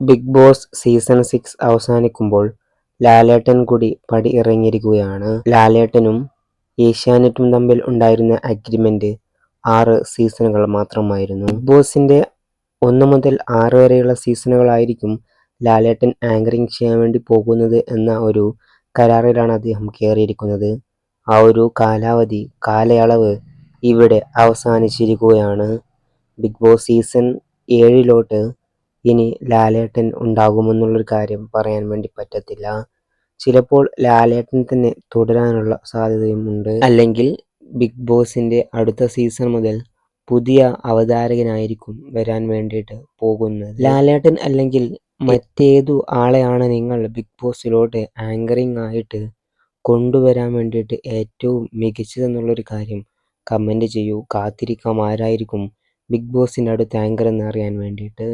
Big boss season six അവസാനിക്കുമ്പോൾ ലാലേട്ടൻ കൂടി പടി ഇറങ്ങിയിരിക്കുകയാണ്. ലാലേട്ടനും ഏഷ്യാനെറ്റും തമ്മിൽ ഉണ്ടായിരുന്ന അഗ്രിമെന്റ് ആറ് സീസണുകൾ മാത്രമായിരുന്നു. ബിഗ് ബോസിന്റെ ഒന്ന് മുതൽ ആറ് വരെയുള്ള സീസണുകളായിരിക്കും ലാലേട്ടൻ ആങ്കറിങ് ചെയ്യാൻ വേണ്ടി പോകുന്നത് എന്ന ഒരു കരാറിലാണ് അദ്ദേഹം കയറിയിരിക്കുന്നത്. ആ ഒരു കാലാവധി കാലയളവ് ഇവിടെ അവസാനിച്ചിരിക്കുകയാണ്. ബിഗ് ബോസ് സീസൺ ഏഴിലോട്ട് ഇനി ലാലേട്ടൻ ഉണ്ടാകുമെന്നുള്ളൊരു കാര്യം പറയാൻ വേണ്ടി പറ്റത്തില്ല. ചിലപ്പോൾ ലാലേട്ടൻ തന്നെ തുടരാനുള്ള സാധ്യതയും ഉണ്ട്. അല്ലെങ്കിൽ ബിഗ് ബോസിന്റെ അടുത്ത സീസൺ മുതൽ പുതിയ അവതാരകനായിരിക്കും വരാൻ വേണ്ടിയിട്ട് പോകുന്നത്. ലാലേട്ടൻ അല്ലെങ്കിൽ മറ്റേതു ആളെയാണ് നിങ്ങൾ ബിഗ് ബോസിലോട്ട് ആങ്കറിംഗ് ആയിട്ട് കൊണ്ടുവരാൻ വേണ്ടിയിട്ട് ഏറ്റവും മികച്ചതെന്നുള്ളൊരു കാര്യം കമന്റ് ചെയ്യൂ. കാത്തിരിക്കാം ആരായിരിക്കും ബിഗ് ബോസിന്റെ അടുത്ത് ആങ്കർ എന്ന് അറിയാൻ വേണ്ടിയിട്ട്.